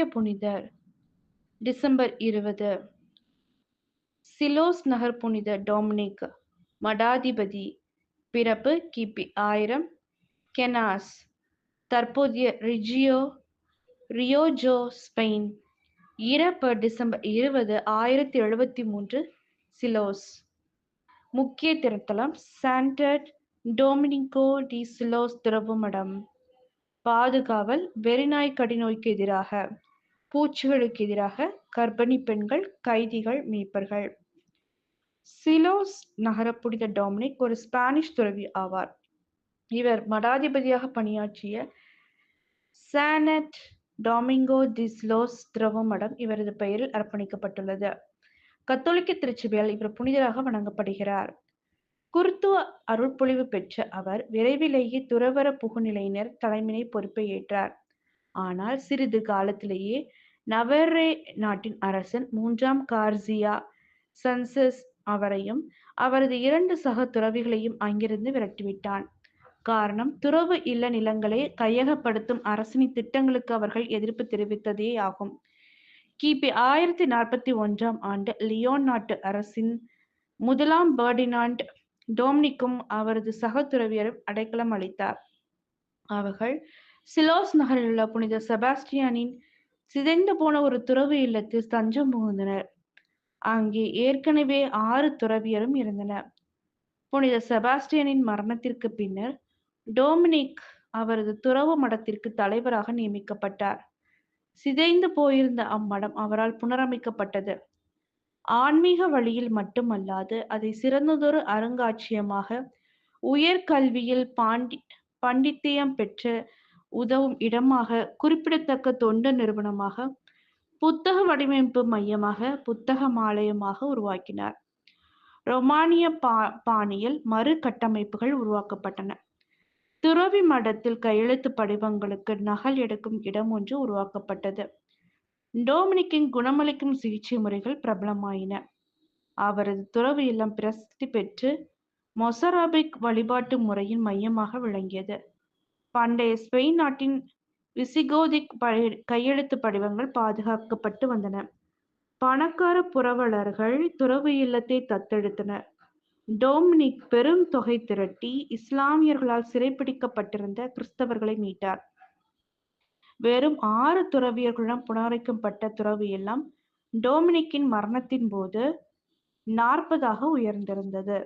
முக்கிய புனிதர். டிசம்பர் இருபது. சிலோஸ் நகர் புனித டொமினிக் மடாதிபதி. பிறப்பு கிபி ஆயிரம். கெனாஸ் தற்போதைய ரிஜியோ ரியோஜோ ஸ்பெயின். இறப்பு டிசம்பர் இருபது ஆயிரத்தி எழுபத்தி மூன்று சிலோஸ். முக்கிய திருத்தலம் சாண்டட் டொமினிகோ டி சிலோஸ் திரவுமடம் பாதுகாவல் வெறிநாய் கடிநோய்க்கு எதிராக. பூச்சிகளுக்கு எதிராக கர்ப்பிணி பெண்கள் கைதிகள் மீட்பர்கள். சிலோஸ் நகர புனித டொமினிக் ஒரு ஸ்பானிஷ் துறவி ஆவார். இவர் மடாதிபதியாக பணியாற்றிய சானட் டாமிங்கோ டிஸ்லோஸ் திரவ மடம் இவரது பெயரில் அர்ப்பணிக்கப்பட்டுள்ளது. கத்தோலிக்க திருச்சபையால் இவர் புனிதராக வணங்கப்படுகிறார். குருத்துவ அருள்பொழிவு பெற்ற அவர் விரைவிலேயே துறவர புகுநிலையினர் தலைமையை பொறுப்பை ஏற்றார். ஆனால் சிறிது காலத்திலேயே நவரே நாட்டின் அரசன் மூன்றாம் கார்சியா சன்சஸ் அவரையும் அவரது இரண்டு சக துறவிகளையும் அங்கிருந்து விரட்டிவிட்டான். காரணம் துறவு இல்ல நிலங்களை கையகப்படுத்தும் அரசனின் திட்டங்களுக்கு அவர்கள் எதிர்ப்பு தெரிவித்ததே ஆகும். கிபி ஆயிரத்தி நாற்பத்தி ஒன்றாம் ஆண்டு லியோன் நாட்டு அரசின் முதலாம் பர்டினாண்ட் டோம்னிக்கும் அவரது சக துறவியரும் அடைக்கலம் அளித்தார். அவர்கள் சிலோஸ் நகரில் உள்ள புனித செபாஸ்டியானின் சிதைந்து போன ஒரு துறவு இல்லத்தில் தஞ்சம் புகுந்தனர். அங்கே ஏற்கனவே ஆறு துறவியரும் இருந்தனர். புனித செபாஸ்டியனின் மரணத்திற்கு பின்னர் டோமினிக் அவரது துறவு மடத்திற்கு தலைவராக நியமிக்கப்பட்டார். சிதைந்து போயிருந்த அம்மடம் அவரால் புனரமைக்கப்பட்டது. ஆன்மீக வழியில் மட்டுமல்லாது அதை சிறந்ததொரு அருங்காட்சியமாக உயர்கல்வியில் பாண்டி பண்டித்தியம் பெற்ற உதவும் இடமாக குறிப்பிடத்தக்க தொண்டு நிறுவனமாக புத்தக வடிவமைப்பு மையமாக புத்தக மாலயமாக உருவாக்கினார். ரொமானிய பா பாணியில் மறு கட்டமைப்புகள் உருவாக்கப்பட்டன. துறவி மடத்தில் கையெழுத்து படிவங்களுக்கு நகல் எடுக்கும் இடம் ஒன்று உருவாக்கப்பட்டது. டோமினிக்கின் குணமளிக்கும் சிகிச்சை முறைகள் பிரபலமாயின. அவரது துறவு இல்லம் பிரசித்தி பெற்று மொசராபிக் வழிபாட்டு முறையின் மையமாக விளங்கியது. பண்டைய ஸ்பெயின் நாட்டின் விசிகோதிக் கையெழுத்து படிவங்கள் பாதுகாக்கப்பட்டு வந்தன. பணக்கார புரவலர்கள் துறவு இல்லத்தை தத்தெடுத்தனர் டோமினிக் பெரும் தொகை திரட்டி இஸ்லாமியர்களால் சிறைப்பிடிக்கப்பட்டிருந்த கிறிஸ்தவர்களை மீட்டார். வெறும் ஆறு துறவியர்களுடன் புனரைக்கப்பட்ட துறவு இல்லம் டோமினிக்கின் மரணத்தின் போது நாற்பதாக உயர்ந்திருந்தது.